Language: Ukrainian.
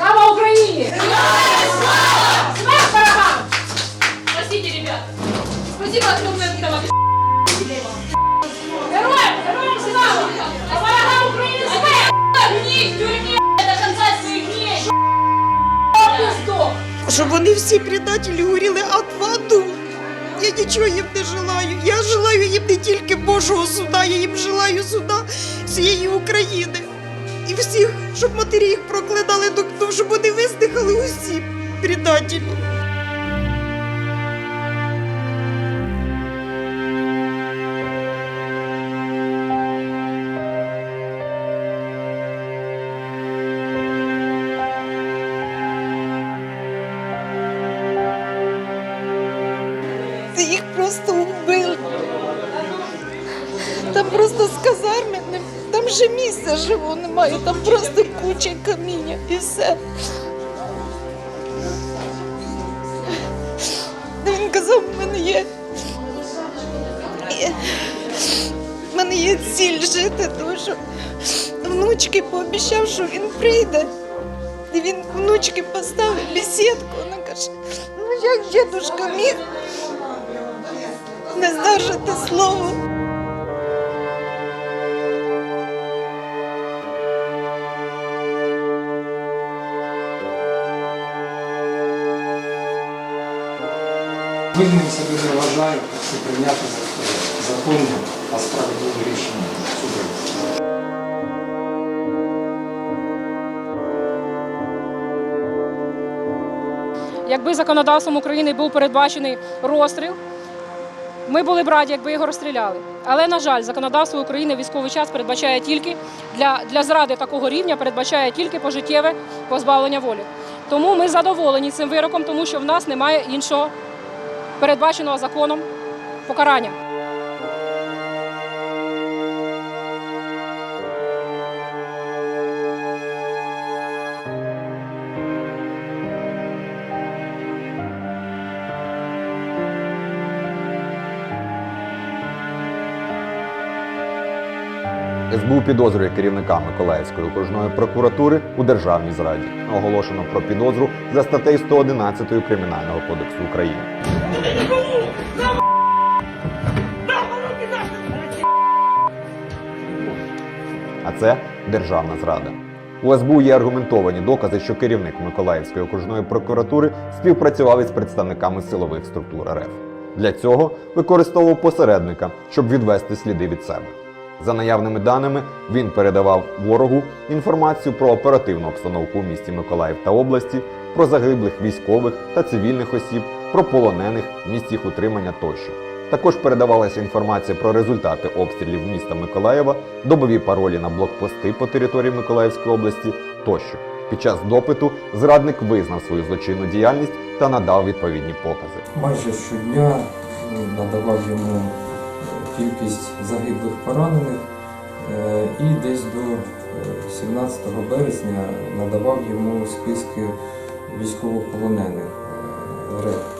Слава Україні! Смерть ворогам! Простите, ребят. Спасибо огромное, Виталий. Героям! Героям слава! А України смерть! Верни в тюрьме до конца своих дней. Щоб вони всі предателі горіли ад в аду. Я нічого їм не желаю. Я желаю їм не тільки Божого суда, я їм желаю суда всієї України. І всіх, щоб матері їх проклинали щоб вони виздихали усі предателі. Їх просто вбив. Там просто з казарми, не- там же місця живого немає, там просто куча каміння і все. Він казав, в мене є. В мене є ціль жити, що внучки пообіцяв, що він прийде. І він внучки поставив бесідку. Вона каже, ну як дідушка міг не здержати слово. Винним себе не вважаю, прийняти законне та справедливе рішення суду. Якби законодавством України був передбачений розстріл, ми були б раді, якби його розстріляли. Але, на жаль, законодавство України військовий час передбачає тільки для, для зради такого рівня, передбачає тільки пожиттєве позбавлення волі. Тому ми задоволені цим вироком, тому що в нас немає іншого передбаченого законом покарання. СБУ підозрює керівника Миколаївської окружної прокуратури у державній зраді. Оголошено про підозру за статтею 111 Кримінального кодексу України. А це державна зрада. У СБУ є аргументовані докази, що керівник Миколаївської окружної прокуратури співпрацював із представниками силових структур РФ. Для цього використовував посередника, щоб відвести сліди від себе. За наявними даними, він передавав ворогу інформацію про оперативну обстановку у місті Миколаїв та області, про загиблих військових та цивільних осіб, про полонених, місць їх утримання тощо. Також передавалася інформація про результати обстрілів міста Миколаєва, добові паролі на блокпости по території Миколаївської області тощо. Під час допиту зрадник визнав свою злочинну діяльність та надав відповідні покази. Майже щодня ну, надавав йому е, кількість загиблих поранених е, і десь до е, 17 березня надавав йому списки військовополонених е, РФ.